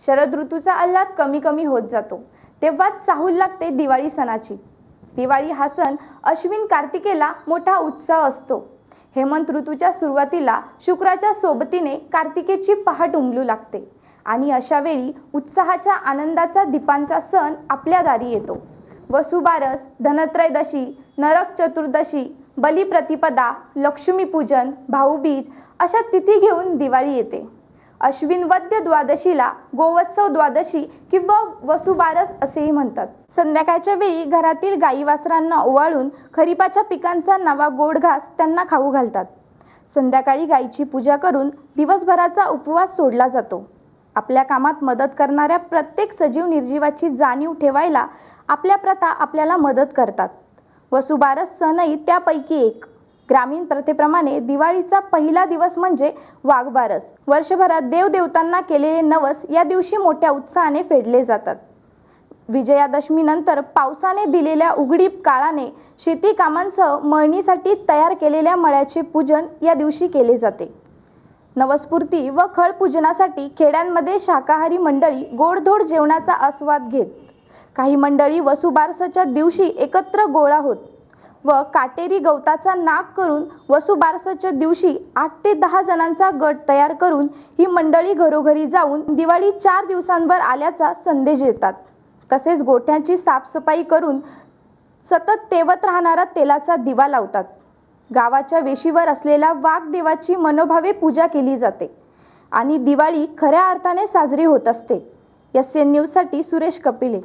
शरद ऋतूचा आल्हाद कमी कमी होत जातो. तेव्हाच चाहूल लागते दिवाळी सणाची. दिवाळी हा सण अश्विन कार्तिकेला मोठा उत्साह असतो. हेमंत ऋतूच्या सुरुवातीला शुक्राच्या सोबतीने कार्तिकेची पहाट उमलू लागते आणि अशा वेळी उत्साहाच्या आनंदाचा दीपांचा सण आपल्या दारी येतो. वसुबारस धनत्रयदशी नरक चतुर्दशी बलिप्रतिपदा लक्ष्मीपूजन भाऊबीज अशा तिथी घेऊन दिवाळी येते. अश्विन वद्य द्वादशीला गोवत्सव द्वादशी किंवा वसुबारस असेही म्हणतात. संध्याकाळच्या वेळी घरातील गाई वासरांना ओवाळून खरीपाच्या पिकांचा नवा गोड घास त्यांना खाऊ घालतात. संध्याकाळी गायीची पूजा करून दिवसभराचा उपवास सोडला जातो. आपल्या कामात मदत करणाऱ्या प्रत्येक सजीव निर्जीवाची जाणीव ठेवायला आपल्या प्रथा आपल्याला मदत करतात. वसुबारस सणही त्यापैकी एक. ग्रामीण प्रथेप्रमाणे दिवाळीचा पहिला दिवस म्हणजे वाघबारस. वर्षभरात देवदेवतांना केलेले नवस या दिवशी मोठ्या उत्साहाने फेडले जातात. विजयादशमीनंतर पावसाने दिलेल्या उघडीप काळाने शेती कामांसह मळणीसाठी तयार केलेल्या मळ्याचे पूजन या दिवशी केले जाते. नवस्फूर्ती व खळपूजनासाठी खेड्यांमध्ये शाकाहारी मंडळी गोडधोड जेवणाचा आस्वाद घेत. काही मंडळी वसुबारसाच्या दिवशी एकत्र गोळा होत. व काटेरी गवताचा नाक करून वसुबारसाच्या दिवशी आठ ते दहा जणांचा गट तयार करून ही मंडळी घरोघरी जाऊन दिवाळी चार दिवसांवर आल्याचा संदेश देतात. तसेच गोठ्यांची साफसफाई करून सतत तेवत राहणारा तेलाचा दिवा लावतात. गावाच्या वेशीवर असलेल्या वाघदेवाची मनोभावे पूजा केली जाते आणि दिवाळी खऱ्या अर्थाने साजरी होत असते. एस एन न्यूजसाठी सुरेश कपिले.